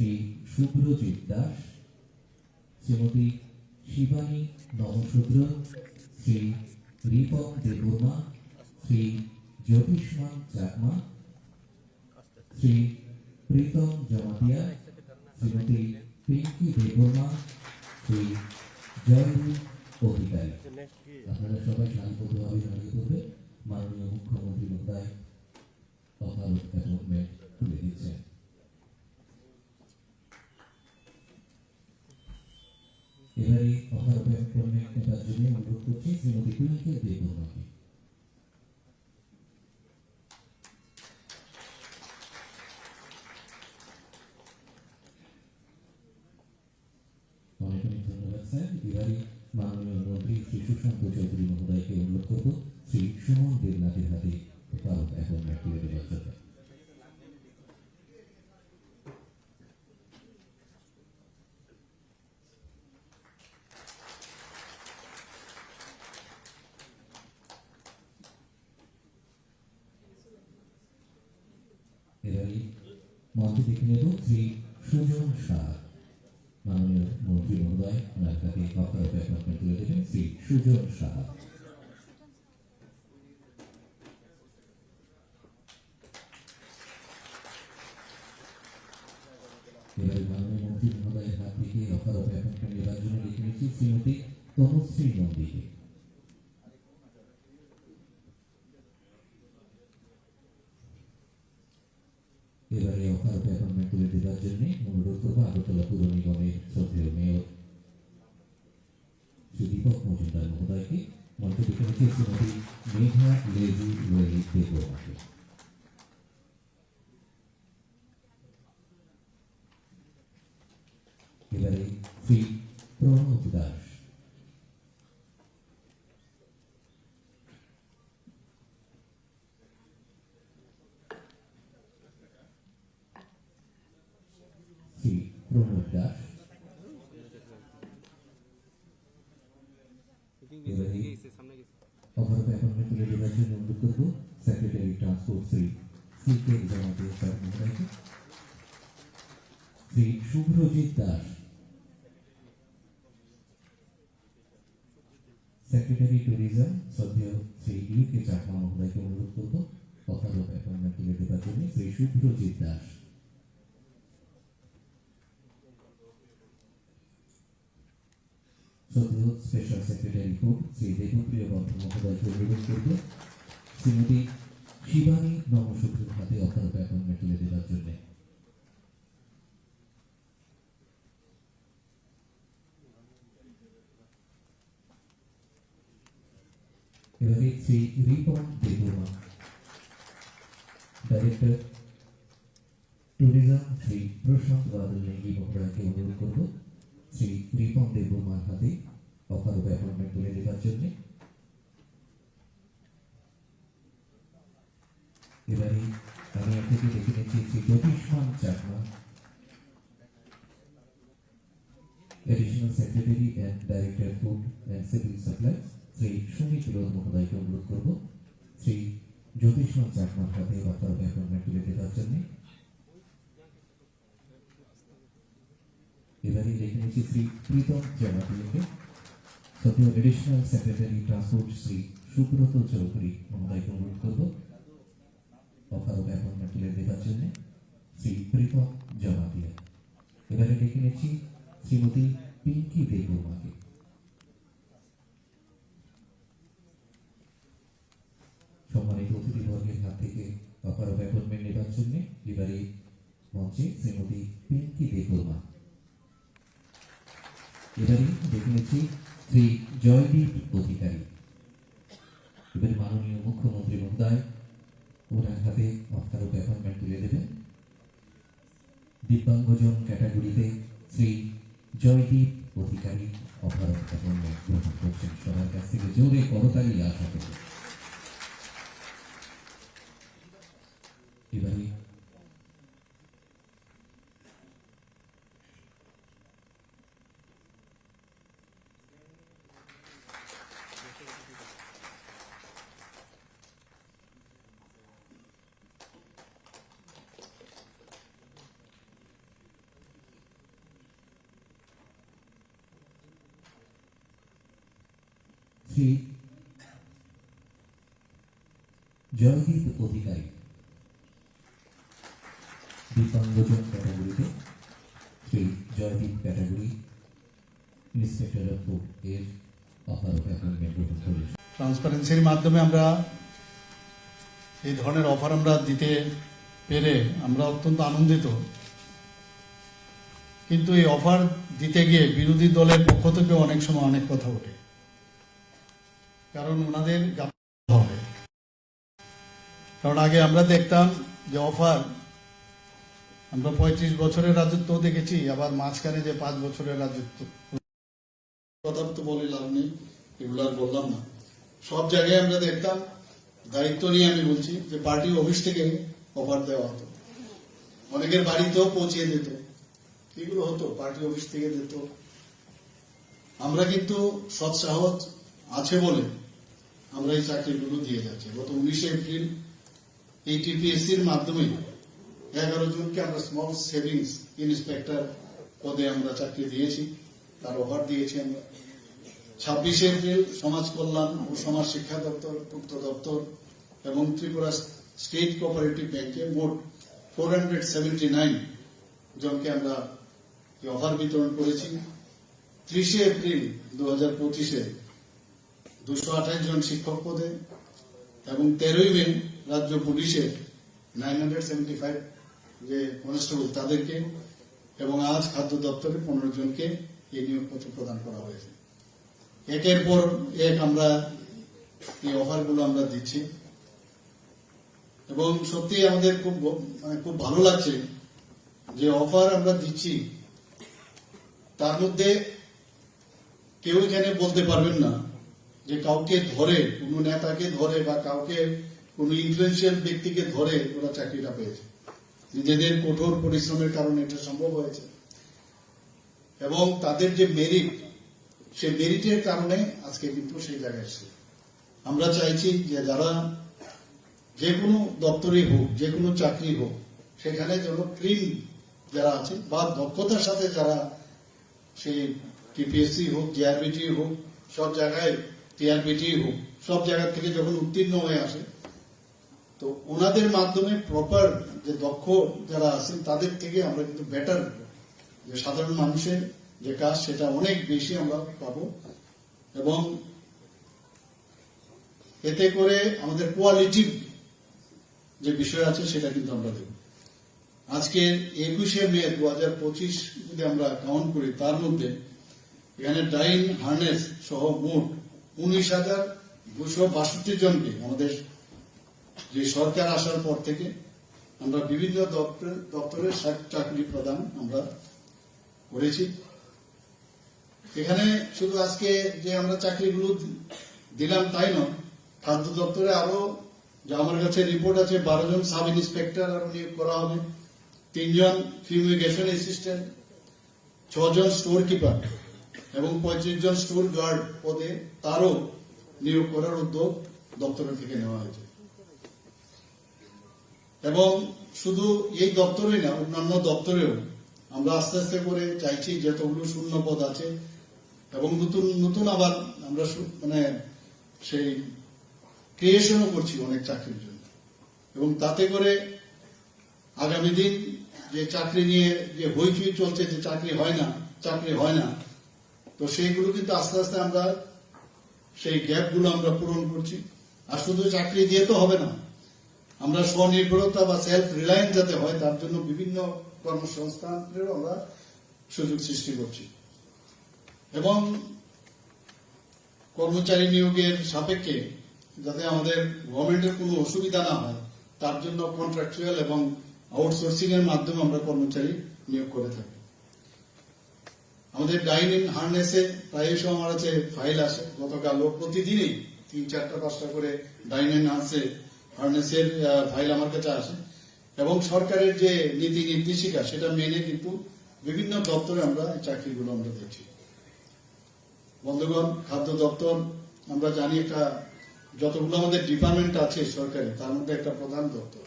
শ্রী শুভ্রজিৎ দাস, শ্রীমতী শিবানী নমশূদ্র শ্রী রিপন দেববর্মা, শ্রী জ্যোতিষ্মান চাকমা, শ্রী প্রীতম জমাতিয়া, শ্রীমতী পিঙ্কি দেববর্মা, শ্রী জয়দীপ অধিকারী। আপনারা সবাই শান্তভাবে দাঁড়িয়ে পড়বে মাননীয় মুখ্যমন্ত্রী মহোদয় তুলে দিচ্ছেন। এবারে অকালত অ্যাপয়েন্টমেন্ট নেবার জন্য অনুরোধ করছি শ্রীমতী পিঙ্কি দেববর্মাকে অনেক অনেক ধন্যবাদ, স্যার। এবারে মাননীয় মন্ত্রী শ্রী সুশান্ত চৌধুরী মহোদয়কে অনুরোধ করব শ্রী সুমন দেবনাথের হাতে ভারত অ্যাপয়েন্টমেন্ট তুলে দেওয়ার জন্য এবারে মন্ত্রী দেখে নেব শ্রী সুজন শাহ। মাননীয় মন্ত্রী মহোদয়, ওনার কাছে অ্যাপয়েন্টমেন্ট তুলে দেবেন শ্রী সুজন মাননীয় মন্ত্রী মহোদয়ের হাত থেকে অ্যাপয়েন্টমেন্ট নেবার লিখে নিচ্ছি শ্রীমতী তনুশ্রী নন্দীকে এবারে অকারত অ্যাপয়েন্টমেন্ট তুলে দেওয়ার জন্য অনুরোধ করব আগরতলা পুর নিগমের শ্রদ্ধেয় মেয়র শ্রী দীপক মজুমদার মহোদয়কে মঞ্চে ডেকে নিচ্ছে শ্রীমতী মেঘা লেজি রোহিত দেববর্মাকে এবারে শ্রী প্রণব দাস শ্রী প্রণব দাস এবারে অভারত অ্যাপয়েন্টমেন্ট তুলে দেওয়ার জন্য অনুরোধ করব secretary transport Shri C K Jamatia sir মহোদয়কে শ্রী শুভ্রজিৎ দাস সেক্রেটারি ট্যুরিজম শ্রদ্ধেয় শ্রী ইউ কে চাকমা মহোদয়কে অনুরোধ করব। অকালত অ্যাপয়েন্টমেন্ট তুলে দেওয়ার জন্য শ্রী শুভ্রজিৎ দাস। শ্রদ্ধেয় special secretary food Shri Debapriya Bandhu মহোদয়কে অনুরোধ করব। শ্রীমতী শিবানী নমশূদ্রের হাতে অকালত অ্যাপয়েন্টমেন্ট তুলে দেওয়ার জন্য। এবারে শ্রী রিপন দেববর্মা ডাইরেক্টর ট্যুরিজম শ্রী প্রশান্ত বাদল নেগি মহোদয়কে অনুরোধ করব শ্রী রিপন দেববর্মার হাতে অকারক অ্যাপয়েন্টমেন্ট তুলে দেওয়ার জন্য এবারে আমি আপনাকে দেখে নিচ্ছি Shri Jyotishman Chakma additional secretary and director food and civil supply Shri Sumit role মহোদয়কে অনুরোধ করব শ্রী জ্যোতিষ্মান চাকমার সাথে অকারক অ্যাপয়েন্টমেন্ট তুলে দেওয়ার জন্য এবারে লিখে নিচ্ছি শ্রী প্রীতম জমাতিকে সদ্য additional secretary transport Shri Subrata Chowdhury মহোদয়কে অনুরোধ করব। অকারক অ্যাপয়েন্টমেন্ট তুলে দেওয়ার জন্য শ্রী প্রীতম জমাতিয়া এবারে লিখে নিচ্ছি শ্রীমতী পিঙ্কি দেববর্মাকে। সম্মানিত অতিথিবর্গের হাত থেকে অপার অ্যাপয়েন্টমেন্ট নেবার জন্য এবারে মঞ্চে শ্রীমতী পিঙ্কি দেববর্মা। এবারে দেখে নিচ্ছি শ্রী জয়দীপ অধিকারী। এবারে মাননীয় মুখ্যমন্ত্রী মহোদয়, ওনার হাতে অফতারক অ্যাপয়েন্টমেন্ট তুলে দেবেন। দিব্যাঙ্গজন ক্যাটাগরিতে শ্রী জয়দীপ অধিকারী অফারক অ্যাপয়েন্টমেন্ট গ্রহণ করছেন। সবার কাছ থেকে জোরে করতালি আশা 明白吗？See? Mm -hmm. দিব্যাঙ্গজন ক্যাটাগরিতে শ্রী জয়দীপ ক্যাটাগরি ট্রান্সপারেন্সির মাধ্যমে আমরা এই ধরনের অফার আমরা দিতে পেরে আমরা অত্যন্ত আনন্দিত। কিন্তু এই অফার দিতে গিয়ে বিরোধী দলের পক্ষ থেকে অনেক সময় অনেক কথা ওঠে। কারণ ওনাদের হবে। কারণ আগে আমরা দেখতাম যে অফার আমরা পঁয়ত্রিশ বছরের রাজত্ব দেখেছি, আবার মাঝখানে যে পাঁচ বছরের রাজত্ব। কথা তো বলে লাভ নেই, এগুলো আর বললাম না। সব জায়গায় আমরা দেখতাম, দায়িত্ব নিয়ে আমি বলছি যে পার্টি অফিস থেকে অফার দেওয়া হতো। অনেকের বাড়িতেও পৌঁছে দিত। এগুলো হতো, পার্টি অফিস থেকে দিত। আমরা কিন্তু সৎ সাহস আছে বলে আমরা এই চাকরিগুলো দিয়ে যাচ্ছি। গত উনিশে এপ্রিল এই টিপিএসসির মাধ্যমে এগারো জনকে আমরা স্মল সেভিংস ইন্সপেক্টর পদে আমরা চাকরি দিয়েছি। তার অফার দিয়েছি আমরা। ছাব্বিশে এপ্রিল সমাজ কল্যাণ ও সমাজ শিক্ষা দপ্তর পূর্ত দপ্তর এবং ত্রিপুরা স্টেট কোঅপারেটিভ ব্যাংকে মোট ফোর হান্ড্রেড সেভেন্টি নাইন জনকে আমরা অফার বিতরণ করেছি। ত্রিশে এপ্রিল দু হাজার পঁচিশে দুশো আঠাশ জন শিক্ষক পদে এবং তেরোই মে রাজ্য পুলিশের নাইন হান্ড্রেড সেভেন্টি ফাইভ যে কনস্টেবল তাদেরকে এবং আজ খাদ্য দপ্তরে পনেরো জনকে এই নিয়োগপত্র প্রদান করা হয়েছে। একের পর এক আমরা এই অফারগুলো আমরা দিচ্ছি। এবং সত্যি আমাদের খুব মানে খুব ভালো লাগছে যে অফার আমরা দিচ্ছি, তার মধ্যে কেউ এখানে বলতে পারবেন না যে কাউকে ধরে, কোনো নেতাকে ধরে বা কাউকে কোনো ইনফ্লুয়েন্সিয়াল ব্যক্তিকে ধরে ওরা চাকরিটা পেয়েছে। নিজেদের কঠোর পরিশ্রমের কারণে এটা সম্ভব হয়েছে। এবং তাদের যে মেরিট সেই মেরিটের কারণে আজকে কিন্তু সেই জায়গায় এসেছে। আমরা চাইছি যে যারা যে কোনো দপ্তরে হোক, যে কোনো চাকরি হোক, সেখানে যেন ক্রিম যারা আছে বা দক্ষতার সাথে যারা সেই টিপিএসসি হোক জিআরবিটি হোক, সব জায়গায় টিআরবিটি হোক, সব জায়গা থেকে যখন উত্তীর্ণ হয়ে আসে তো ওনাদের মাধ্যমে প্রপার যে দক্ষ যারা আছেন, তাদের থেকে আমরা কিন্তু বেটার যে সাধারণ মানুষের যে কাজ, সেটা অনেক বেশি আমরা পাবো। এবং এতে করে আমাদের কোয়ালিটি যে বিষয় আছে, সেটা কিন্তু আমরা দেব। আজকে একুশে মে দু হাজার পঁচিশ যদি আমরা কাউন্ট করি, তার মধ্যে এখানে ডাইন হার্নেস সহ মোট উনিশ হাজার দুশো বাষট্টি জনকে আমাদের যে সরকার আসার পর থেকে আমরা বিভিন্ন দপ্তর, দপ্তরের চাকরি প্রদান আমরা করেছি। এখানে শুধু আজকে যে আমরা চাকরিগুলো দিলাম তাই নয়, খাদ্য দপ্তরে আরও যে আমার কাছে রিপোর্ট আছে, বারো জন সাব ইন্সপেক্টর আরও নিয়োগ করা হবে, তিনজন ফিউমিগেশন অ্যাসিস্ট্যান্ট ছজন স্টোর কিপার এবং পঁয়ত্রিশ জন স্টোর গার্ড পদে তারও নিয়োগ করার উদ্যোগ দপ্তরের থেকে নেওয়া হয়েছে। এবং শুধু এই দপ্তরেই না, অন্যান্য দপ্তরেও আমরা আস্তে আস্তে করে চাইছি যতগুলো শূন্য পদ আছে এবং নতুন নতুন আবার আমরা মানে সেই ক্রিয়েশনও করছি অনেক চাকরির জন্য। এবং তাতে করে আগামী দিন যে চাকরি নিয়ে যে হইচই চলছে যে চাকরি হয় না, চাকরি হয় না, তো সেইগুলো কিন্তু আস্তে আস্তে আমরা সেই গ্যাপগুলো আমরা পূরণ করছি। আর শুধু চাকরি দিয়ে তো হবে না আমরা স্বনির্ভরতা বা সেলফ রিলায়েন্স যাতে হয়, তার জন্য বিভিন্ন কর্মসংস্থানেরও আমরা সুযোগ সৃষ্টি করছি। এবং কর্মচারী নিয়োগের সাপেক্ষে যাতে আমাদের গভর্নমেন্টের কোনো অসুবিধা না হয়, তার জন্য কন্ট্রাকচুয়াল এবং আউটসোর্সিং এর মাধ্যমে আমরা কর্মচারী নিয়োগ করে থাকি। আমাদের ডাইনিং হার্নেসে প্রায়শ আমার আছে ফাইল আসে। গতকালও প্রতিদিনই তিন চারটা, পাঁচটা করে ডাইনিং হার্সে হার্নেসের আহ, ফাইল আমার কাছে আসে। এবং সরকারের যে নীতি নির্দেশিকা সেটা মেনে কিন্তু বিভিন্ন দপ্তরে আমরা চাকরিগুলো আমরা দেখছি বন্ধুগণ খাদ্য দপ্তর আমরা জানি একটা যতগুলো আমাদের ডিপার্টমেন্ট আছে সরকারি তার মধ্যে একটা প্রধান দপ্তর।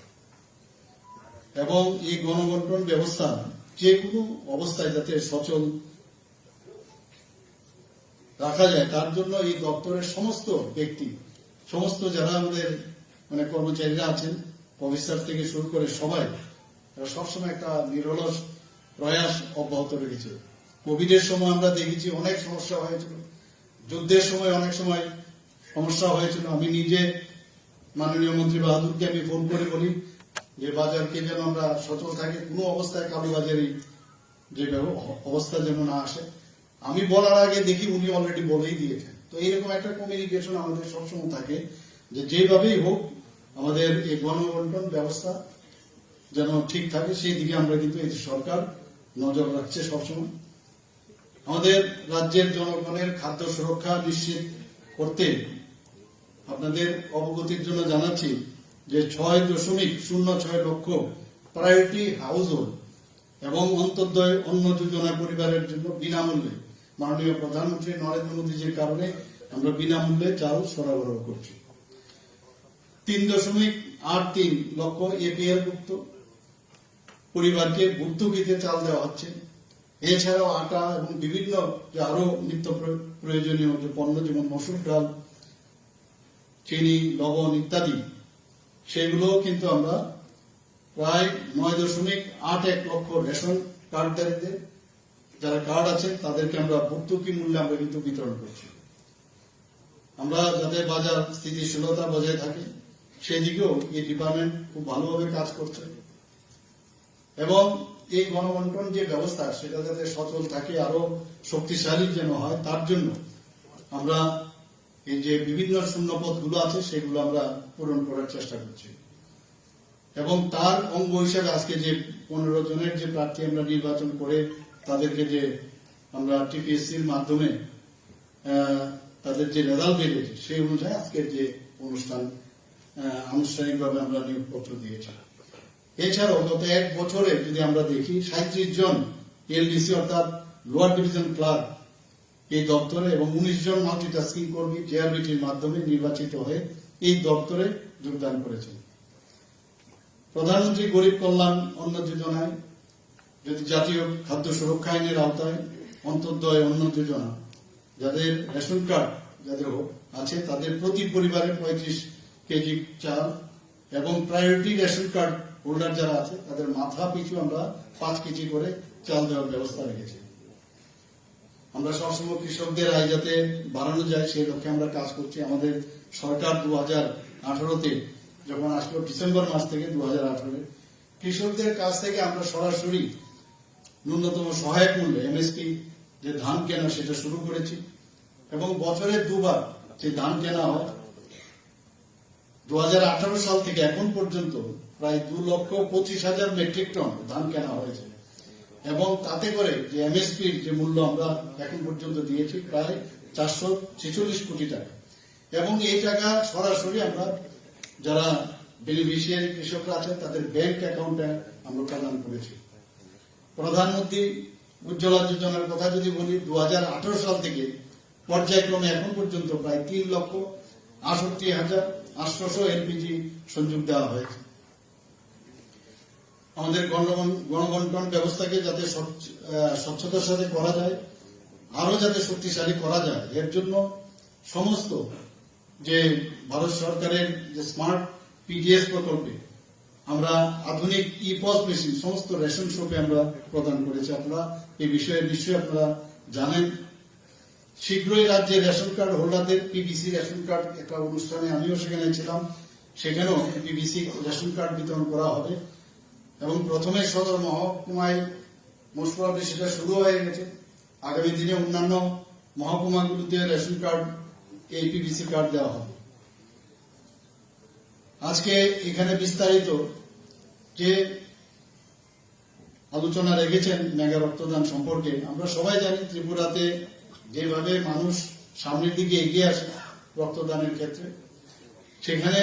এবং এই গণবন্টন ব্যবস্থা যে কোনো অবস্থায় যাতে সচল রাখা যায় তার জন্য এই দপ্তরের সমস্ত ব্যক্তি সমস্ত যারা আমাদের মানে কর্মচারীরা আছেন, অফিসার থেকে শুরু করে সবাই সবসময় একটা নিরলস প্রয়াস অব্যাহত রেখেছে। কোভিডের সময় আমরা দেখেছি অনেক সমস্যা হয়েছিল। যুদ্ধের সময় অনেক সময় সমস্যা হয়েছিল। আমি নিজে মাননীয় মন্ত্রী বাহাদুরকে আমি ফোন করে বলি যে, বাজারকে যেন আমরা সচল থাকি, কোনো অবস্থায় কালোবাজারি যে অবস্থা যেন না আসে। আমি বলার আগে দেখি উনি অলরেডি বলেই দিয়েছেন। তো এইরকম একটা কমিউনিকেশন আমাদের সবসময় থাকে যে, যেভাবেই হোক আমাদের এই গণবন্টন ব্যবস্থা যেন ঠিক থাকে, সেই দিকে আমরা কিন্তু এই সরকার নজর রাখছে সবসময়। আমাদের রাজ্যের জনগণের খাদ্য সুরক্ষা নিশ্চিত করতে আপনাদের অবগতির জন্য জানাচ্ছি যে ছয় দশমিক শূন্য ছয় লক্ষ প্রায়োরিটি হাউস এবং অন্তর্দয় অন্য যোজনা পরিবারের জন্য বিনামূল্যে। মাননীয় প্রধানমন্ত্রী নরেন্দ্র মোদীজির কারণে আমরা বিনামূল্যে চাল সরবরাহ করছি। তিন দশমিক আট তিন লক্ষ এপিএল ভুক্ত পরিবারকে ভর্তুকিতে চাল দেওয়া হচ্ছে। এছাড়াও আটা এবং বিভিন্ন যে আরও নিত্য প্র- প্রয়োজনীয় যে পণ্য, যেমন মসুর ডাল, চিনি, লবণ ইত্যাদি, সেগুলো কিন্তু আমরা প্রায় নয় দশমিক আট এক লক্ষ রেশন কার্ডধারীদের, যারা কার্ড আছে, তাদেরকে আমরা ভর্তুকি মূল্যে আমরা কিন্তু বিতরণ করছি। আমরা যাতে বাজার স্থিতিশীলতা বজায় থাকে সেদিকেও এই ডিপার্টমেন্ট খুব ভালোভাবে কাজ করছে। এবং এই গণবন্টন যে ব্যবস্থা, সেটা যাতে সচল থাকে, আরও শক্তিশালী যেন হয়, তার জন্য আমরা এই যে বিভিন্ন শূন্যপদগুলো আছে, সেগুলো আমরা পূরণ করার চেষ্টা করছি। এবং তার অঙ্গ হিসেবে আজকে যে পনেরো জনের যে প্রার্থী আমরা নির্বাচন করে, তাদেরকে যে আমরা টিপিএসসির মাধ্যমে তাদের যে রেজাল্ট বেরিয়েছে, সেই অনুযায়ী আজকের যে অনুষ্ঠান আনুষ্ঠানিকভাবে আমরা নিয়োগপত্র দিয়েছি। এছাড়াও গত এক বছরে যদি আমরা দেখি সাঁত্রিশ জন এলডিসি অর্থাৎ লোয়ার ডিভিশন ক্লার্ক এই দপ্তরে এবং উনিশ জন মাল্টিটাস্কিং কর্মী জেআরবিটির মাধ্যমে নির্বাচিত হয়ে এই দপ্তরে যোগদান করেছেন। প্রধানমন্ত্রী গরিব কল্যাণ অন্ন যোজনায় যদি জাতীয় খাদ্য সুরক্ষা আইনের আওতায় অন্তর্দয় অন্ন যোজনা, যাদের রেশন কার্ড যাদের আছে, তাদের প্রতি পরিবারে পঁয়ত্রিশ কেজি চাল এবং প্রায়োরিটি রেশন কার্ড হোল্ডার যারা আছে, তাদের মাথা পিছু আমরা পাঁচ কেজি করে চাল দেওয়ার ব্যবস্থা রেখেছি। আমরা সবসময় কৃষকদের আয় যাতে বাড়ানো যায়, সেই লক্ষ্যে আমরা কাজ করছি। আমাদের সরকার দু হাজার আঠারোতে যখন আসলো ডিসেম্বর মাস থেকে দু হাজার আঠারোতে কৃষকদের কাছ থেকে আমরা সরাসরি ন্যূনতম সহায়ক মূল্যে এমএসপি যে ধান কেনা, সেটা শুরু করেছি। এবং বছরে দুবার যে ধান কেনা হয় দু হাজার আঠারো সাল থেকে এখন পর্যন্ত প্রায় দু লক্ষ পঁচিশ হাজার মেট্রিক টন ধান কেনা হয়েছে। এবং তাতে করে যে এমএসপির যে মূল্য আমরা এখন পর্যন্ত দিয়েছি প্রায় চারশো ছেচল্লিশ কোটি টাকা। এবং এই টাকা সরাসরি আমরা যারা বেনিফিশিয়ারি কৃষকরা আছেন, তাদের ব্যাংক অ্যাকাউন্টে আমরা প্রদান করেছি। প্রধানমন্ত্রী উজ্জ্বলা যোজনার কথা যদি বলি, দু হাজার আঠারো সাল থেকে পর্যায়ক্রমে এখন পর্যন্ত প্রায় তিন লক্ষ আষট্টি হাজার আটশোশো এলপিজি সংযোগ দেওয়া হয়েছে। আমাদের গণবন- গণবন্টন ব্যবস্থাকে যাতে স্বচ্ছতার সাথে করা যায় আরও যাতে শক্তিশালী করা যায়, এর জন্য সমস্ত যে ভারত সরকারের যে স্মার্ট পিডিএস প্রকল্পে আমরা আধুনিক ই পস মেশিন, সমস্ত রেশন শপে আমরা প্রদান করেছি। আপনারা এই বিষয়ে নিশ্চয়ই আপনারা জানেন। শীঘ্রই রাজ্যে রেশন কার্ড হোল্ডারদের পিবিসি রেশন কার্ড একটা অনুষ্ঠানে আমিও সেখানে ছিলাম। সেখানেও পিবিসি রেশন কার্ড বিতরণ করা হবে। এবং প্রথমে সদর মহকুমায় মোস্ট সেটা শুরু হয়ে গেছে। আগামী দিনে অন্যান্য মহকুমাগুলোতে রেশন কার্ড, এই পিবিসি কার্ড দেওয়া হবে। আজকে এখানে বিস্তারিত যে আলোচনা রেখেছেন মেগা রক্তদান সম্পর্কে আমরা সবাই জানি, ত্রিপুরাতে যেভাবে মানুষ সামনের দিকে এগিয়ে আসে রক্তদানের ক্ষেত্রে, সেখানে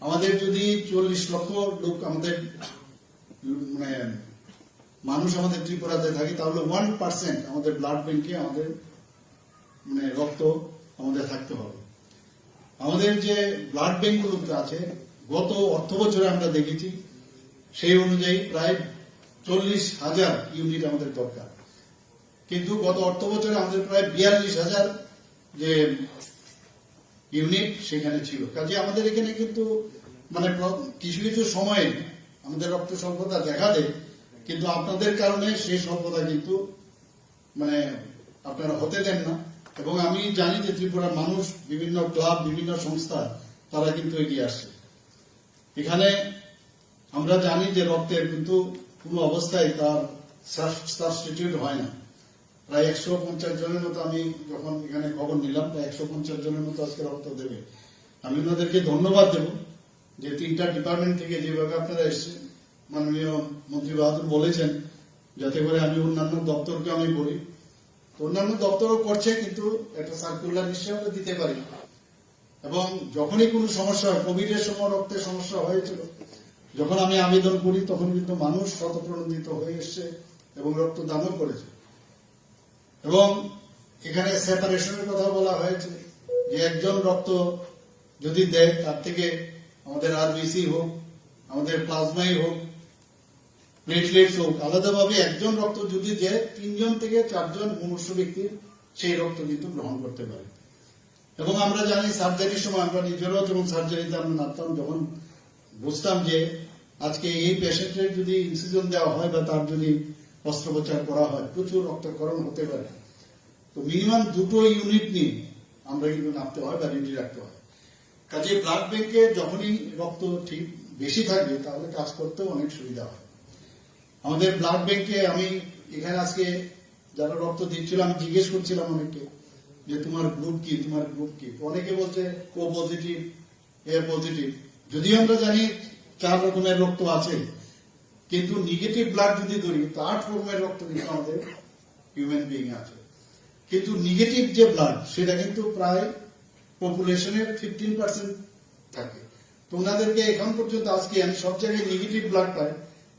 আমাদের যদি চল্লিশ লক্ষ লোক আমাদের মানে মানুষ আমাদের ত্রিপুরাতে থাকে, তাহলে ওয়ান পার্সেন্ট আমাদের ব্লাড ব্যাংকে আমাদের মানে রক্ত আমাদের থাকতে হবে। আমাদের যে ব্লাড ব্যাংকগুলো আছে, গত অর্থ বছরে আমরা দেখেছি, সেই অনুযায়ী প্রায় চল্লিশ হাজার ইউনিট আমাদের দরকার। কিন্তু গত অর্থ বছরে আমাদের প্রায় বিয়াল্লিশ হাজার যে ইউনিট সেখানে ছিল। কাজে আমাদের এখানে কিন্তু মানে কিছু কিছু সময়ে আমাদের রক্ত স্বল্পতা দেখা দেয়, কিন্তু আপনাদের কারণে সেই স্বল্পতা কিন্তু মানে আপনারা হতে দেন না। এবং আমি জানি যে ত্রিপুরার মানুষ, বিভিন্ন ক্লাব, বিভিন্ন সংস্থা, তারা কিন্তু এগিয়ে আসছে। এখানে আমরা জানি যে রক্তের কিন্তু কোনো অবস্থায় তার সাবস্টিটিউট হয় না। প্রায় একশো পঞ্চাশ জনের মতো আমি যখন এখানে খবর নিলাম, প্রায় একশো পঞ্চাশ জনের মতো আজকে রক্ত দেবে। আমি ওনাদেরকে ধন্যবাদ দেব যে তিনটা ডিপার্টমেন্ট থেকে যেভাবে আপনারা এসেছেন, মাননীয় মন্ত্রী বাহাদুর বলেছেন, যাতে করে আমি অন্যান্য দপ্তরকে আমি বলি। অন্যান্য দপ্তরও করছে, কিন্তু একটা সার্কুলার নিশ্চয়ই আমরা দিতে পারি। এবং যখনই কোনো সমস্যা হয় কোভিডের সময় রক্তের সমস্যা হয়েছিল, যখন আমি আবেদন করি, তখন কিন্তু মানুষ স্বতঃপ্রণোদিত হয়ে এসছে এবং রক্তদানও করেছে। এবং এখানে সেপারেশনের কথা বলা হয়েছে যে একজন রক্ত যদি দেয়, তার থেকে আমাদের আরবিসি হোক, আমাদের প্লাজমাই হোক প্লেটলেটস হোক, আলাদাভাবে একজন রক্ত যদি দেয়, তিনজন থেকে চারজন মনুষ্য ব্যক্তির সেই রক্ত কিন্তু গ্রহণ করতে পারে। এবং আমরা জানি সার্জারির সময় আমরা নিজেরাও যখন সার্জারিতে আমরা নামতাম, যখন বুঝতাম যে আজকে এই পেশেন্টের যদি ইনসিজন দেওয়া হয় বা তার যদি অস্ত্রোপচার করা হয়। প্রচুর রক্তকরণ হতে পারে। তো মিনিমাম দুটো ইউনিট নিয়ে আমরা কিন্তু নামতে হয় বা রেডি রাখতে হয়। কাজে ব্লাড ব্যাংকে যখনই রক্ত ঠিক বেশি থাকবে, তাহলে কাজ করতেও অনেক সুবিধা হয়। আমাদের ব্লাড ব্যাংকে আমি এখানে আজকে যারা রক্ত দিচ্ছিল, আমি জিজ্ঞেস করছিলাম অনেককে যে, তোমার গ্রুপ কি? তোমার গ্রুপ কি? অনেকে বলছে কো পজিটিভ এ পজিটিভ যদিও আমরা জানি চার রকমের রক্ত আছে। কিন্তু নেগেটিভ ব্লাড যদি ধরি তার ফর্মের রক্ত কিন্তু আমাদের হিউম্যান বিং আছে। কিন্তু নেগেটিভ যে ব্লাড সেটা কিন্তু প্রায় পপুলেশনের ফিফটিন পার্সেন্ট থাকে। তো ওনাদেরকে এখন পর্যন্ত আজকে আমি সব জায়গায় নেগেটিভ ব্লাড পাই।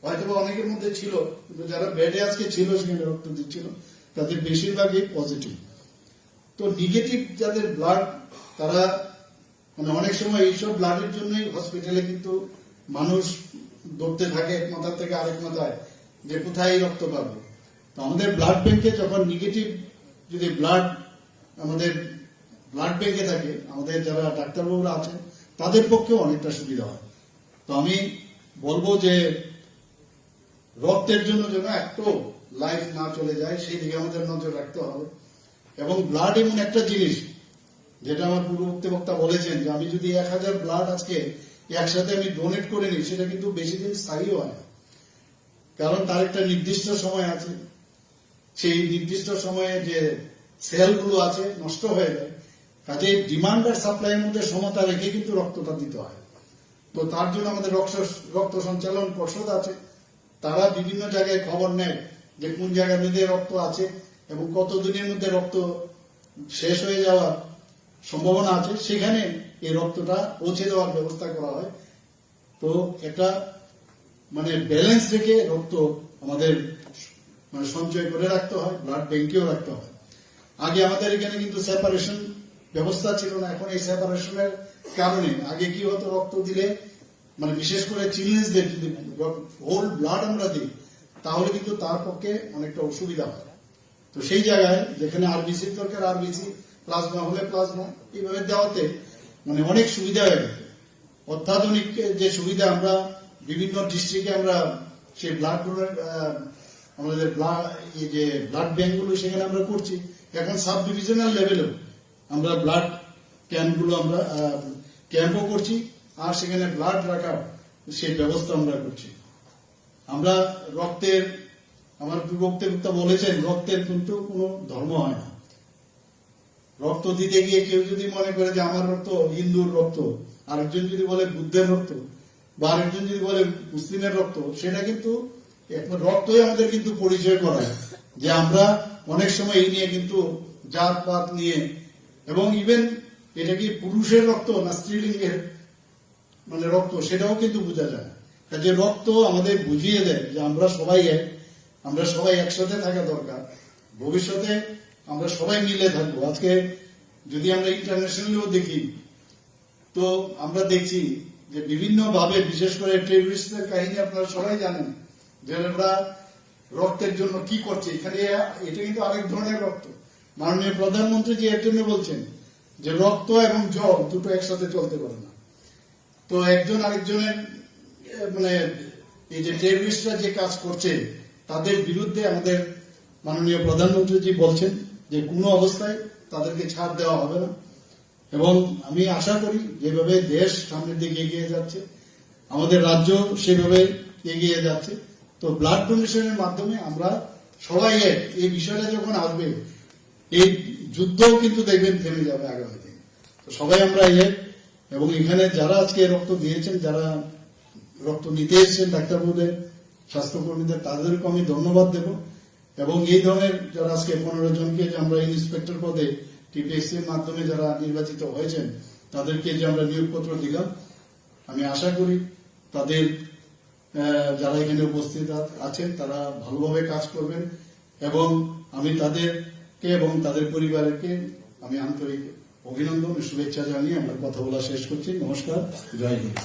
হয়তো অনেকের মধ্যে ছিল, কিন্তু যারা বেডে আজকে ছিল, সেখানে রক্ত দিচ্ছিল, তাদের বেশিরভাগই পজিটিভ তো নেগেটিভ যাদের ব্লাড তারা মানে অনেক সময় এইসব ব্লাডের জন্যই হসপিটালে কিন্তু মানুষ দৌড়তে থাকে এক মাথা থেকে আরেক মাথায়, যে কোথায় রক্ত পাবো। তো আমাদের ব্লাড ব্যাংকে যখন নেগেটিভ যদি ব্লাড আমাদের ব্লাড ব্যাংকে থাকে, আমাদের যারা ডাক্তারবাবুরা আছেন, তাদের পক্ষেও অনেকটা সুবিধা হয়। তো আমি বলব যে রক্তের জন্য যেন একটু লাইফ না চলে যায়, সেই দিকে আমাদের নজর রাখতে হবে। এবং ব্লাড এমন একটা জিনিস, যেটা আমার পূর্ববর্তী বক্তা বলেছেন যে আমি যদি এক হাজার ব্লাড আজকে একসাথে আমি ডোনেট করে নিই, সেটা কিন্তু বেশি দিন স্থায়ী হয় না। কারণ তার একটা নির্দিষ্ট সময় আছে। সেই নির্দিষ্ট সময়ে যে সেলগুলো আছে, নষ্ট হয়ে যায় কাজে ডিমান্ড আর সাপ্লাইয়ের মধ্যে সমতা রেখে কিন্তু রক্তটা দিতে হয়। তো তার জন্য আমাদের রক্ত রক্ত সঞ্চালন পর্ষদ আছে। তারা বিভিন্ন জায়গায় খবর নেয় যে কোন জায়গার মধ্যে রক্ত আছে এবং কত দিনের মধ্যে রক্ত শেষ হয়ে যাওয়ার সম্ভাবনা আছে। সেখানে এই রক্তটা পৌঁছে দেওয়ার ব্যবস্থা করা হয়। তো একটা মানে ব্যালেন্স রেখে রক্ত আমাদের মানে সঞ্চয় করে রাখতে হয় ব্লাড ব্যাংকেও রাখতে হয়। আগে আমাদের এখানে কিন্তু সেপারেশন ব্যবস্থা ছিল না। এখন এই সেপারেশনের কারণে আগে কি হতো, রক্ত দিলে মানে বিশেষ করে চিলড্রেন্সদের যদি হোল ব্লাড আমরা দিই, তাহলে কিন্তু তার পক্ষে অনেকটা অসুবিধা হয়। তো সেই জায়গায় যেখানে আরবিসির দরকার আরবিসি প্লাজমা হলে প্লাজমা, এইভাবে দেওয়াতে মানে অনেক সুবিধা হয়ে গেছে অত্যাধুনিক যে সুবিধা আমরা বিভিন্ন ডিস্ট্রিক্টে আমরা সেই ব্লাড আমাদের ব্লাড যে ব্লাড ব্যাংকগুলো সেখানে আমরা করছি। এখন সাব ডিভিশনাল লেভেলেও আমরা ব্লাড ক্যাম্পগুলো আমরা ক্যাম্পও করছি আর সেখানে ব্লাড রাখার সেই ব্যবস্থা আমরা করছি। আমরা রক্তের, আমার বক্তব্য বলেছেন, রক্তের কিন্তু কোনো ধর্ম হয় না। রক্ত দিতে গিয়ে কেউ যদি মনে করে যে আমার রক্ত হিন্দুর রক্ত, আরেকজন যদি বলে বুদ্ধের রক্ত, বা আরেকজন যদি বলে মুসলিমের রক্ত, সেটা কিন্তু রক্তই আমাদের কিন্তু পরিচয় করায় যে আমরা অনেক সময় এই নিয়ে কিন্তু জাত পাত নিয়ে, এবং ইভেন এটা কি পুরুষের রক্ত না স্ত্রীলিঙ্গের মানে রক্ত, সেটাও কিন্তু বোঝা যায়। কাজে রক্ত আমাদের বুঝিয়ে দেয় যে আমরা সবাই এক, আমরা সবাই একসাথে থাকা দরকার, ভবিষ্যতে আমরা সবাই মিলে থাকব। আজকে যদি আমরা ইন্টারন্যাশনালিও দেখি, তো আমরা দেখছি যে বিভিন্ন ভাবে বিশেষ করে টেররিস্টদের কাহিনী আপনারা সবাই জানেন, যে ওরা রক্তের জন্য কি করছে। এখানে এটা কিন্তু আরেক ধরনের রক্ত। মাননীয় প্রধানমন্ত্রী যে এর জন্য বলছেন যে রক্ত এবং জল দুটো একসাথে চলতে পারে না। তো একজন আরেকজনের মানে এই যে টেররিস্টরা যে কাজ করছে, তাদের বিরুদ্ধে আমাদের মাননীয় প্রধানমন্ত্রীজি বলছেন যে কোনো অবস্থায় তাদেরকে ছাড় দেওয়া হবে না। এবং আমি আশা করি যেভাবে দেশ সামনের দিকে এগিয়ে যাচ্ছে, আমাদের রাজ্য সেভাবে এগিয়ে যাচ্ছে, তো ব্লাড ডোনেশনের মাধ্যমে আমরা সবাই এক। এই বিষয়টা যখন আসবে, এই যুদ্ধও কিন্তু দেখবেন থেমে যাবে আগামী দিনে। তো সবাই আমরা এক, এবং এখানে যারা আজকে রক্ত দিয়েছেন, যারা রক্ত নিতে এসেছেন ডাক্তারবাবুদের, স্বাস্থ্যকর্মীদের তাদেরকে আমি ধন্যবাদ দেব। এবং এই ধরনের যারা আজকে পনেরো জনকে যে আমরা ইন্সপেক্টর পদে টিপিএসসি মাধ্যমে যারা নির্বাচিত হয়েছেন, তাদেরকে যে আমরা নিয়োগপত্র দিলাম, আমি আশা করি তাদের যারা এখানে উপস্থিত আছেন, তারা ভালোভাবে কাজ করবেন এবং আমি তাদেরকে এবং তাদের পরিবারকে আমি আন্তরিক অভিনন্দন শুভেচ্ছা জানিয়ে আমার কথা বলা শেষ করছি। নমস্কার, জয় হিন্দ।